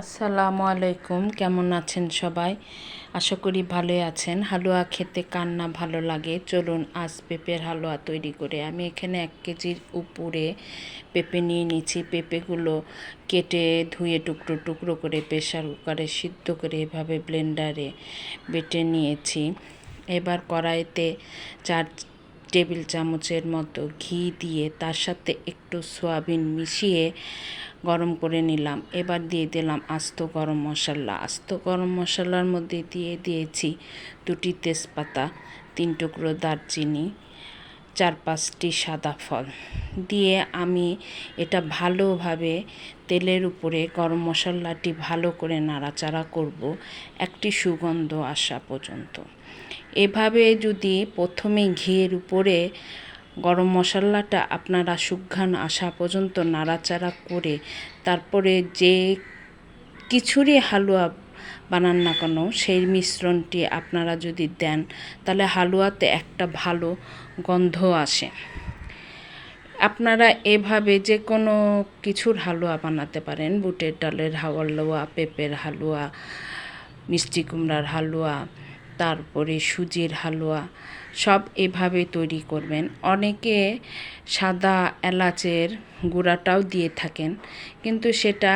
আসসালামু আলাইকুম, কেমন আছেন সবাই? আশা করি ভালোই আছেন। হালুয়া খেতে কার না ভালো লাগে? চলুন, আজ পেঁপের হালুয়া তৈরি করে আমি এখানে এক কেজির উপরে পেঁপে নিয়ে নিচ্ছি পেঁপেগুলো কেটে ধুয়ে টুকরো টুকরো করে প্রেশার কুকারে সিদ্ধ করে এভাবে ব্লেন্ডারে বেটে নিয়েছি। এবার কড়াইতে চার টেবিল চামচের মতো ঘি দিয়ে তার সাথে একটু সয়াবিন মিশিয়ে গরম করে নিলাম। এবার দিয়ে দিলাম আস্ত গরম মশলা। আস্ত গরম মশলার মধ্যে দিয়ে দিয়েছি দুটি তেজপাতা, তিন টুকরো দারচিনি, চার পাঁচটি সাদা ফল। দিয়ে আমি এটা ভালোভাবে তেলের উপরে গরম মশলাটি ভালো করে নাড়াচাড়া করব একটি সুগন্ধ আসা পর্যন্ত। এভাবে যদি প্রথমে ঘিয়ের উপরে গরম মশলাটা আপনারা সুঘ্রাণ আসা পর্যন্ত নাড়াচাড়া করে তারপরে যে কিছুরই হালুয়া বানান না কেন, সেই মিশ্রণটি আপনারা যদি দেন, তাহলে হালুয়াতে একটা ভালো গন্ধ আসে। আপনারা এভাবে যে কোনো কিছুর হালুয়া বানাতে পারেন, বুটের ডালের হালুয়া, পেঁপের হালুয়া, মিষ্টি কুমড়ার হালুয়া তারপরে সুজির হালুয়া, সব এভাবে তৈরি করবেন। অনেকে সাদা এলাচের গুঁড়াটাও দিয়ে থাকেন, কিন্তু সেটা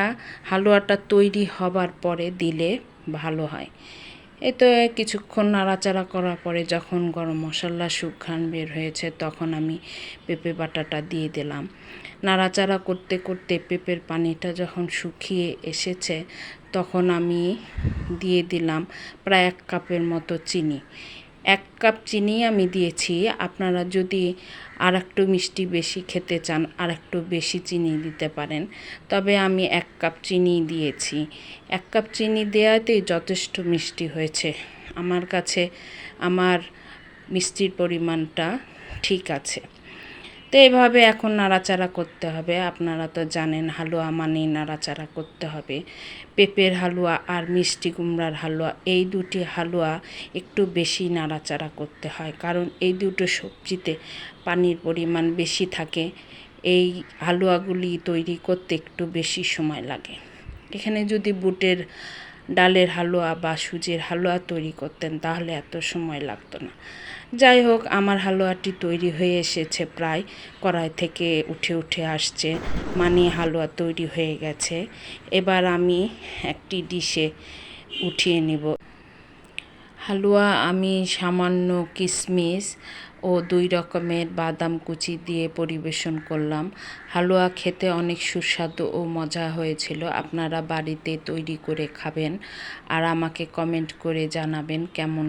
হালুয়াটা তৈরি হবার পরে দিলে ভালো হয়। এ তো কিছুক্ষণ নাড়াচাড়া করার পরে যখন গরম মশলা সুঘ্রাণ বের হয়েছে, তখন আমি পেঁপে বাটাটা দিয়ে দিলাম। নাড়াচাড়া করতে করতে পেঁপের পানিটা যখন শুকিয়ে এসেছে তখন আমি দিয়ে দিলাম প্রায় এক কাপের মতো চিনি। এক কাপ চিনি আমি দিয়েছি। আপনারা যদি আর একটু মিষ্টি বেশি খেতে চান আর একটু বেশি চিনি দিতে পারেন। তবে আমি এক কাপ চিনি দিয়েছি। এক কাপ চিনি দেওয়াতেই যথেষ্ট মিষ্টি হয়েছে। আমার কাছে, আমার মিষ্টির পরিমাণটা ঠিক আছে। তো এভাবে এখন নাড়াচাড়া করতে হবে। আপনারা তো জানেন হালুয়া মানেই নাড়াচাড়া করতে হবে। পেঁপের হালুয়া আর মিষ্টি কুমড়ার হালুয়া, এই দুটি হালুয়া একটু বেশি নাড়াচাড়া করতে হয়। কারণ এই দুটো সবজিতে পানির পরিমাণ বেশি থাকে। এই হালুয়াগুলি তৈরি করতে একটু বেশি সময় লাগে। এখানে যদি বুটের ডালের হালুয়া বা সুজির হালুয়া তৈরি করতেন, তাহলে এত সময় লাগতো না। যাই হোক, আমার হালুয়াটি তৈরি হয়ে এসেছে প্রায় কড়াই থেকে উঠে উঠে আসছে মানে হালুয়া তৈরি হয়ে গেছে। এবার আমি একটি ডিশে উঠিয়ে নেব। হালুয়া আমি সামান্য কিশমিশ ও দুই রকমের বাদাম কুচি দিয়ে পরিবেশন করলাম। হালুয়া খেতে অনেক সুস্বাদু ও মজা হয়েছিল। আপনারা বাড়িতে তৈরি করে খাবেন আর আমাকে কমেন্ট করে জানাবেন কেমন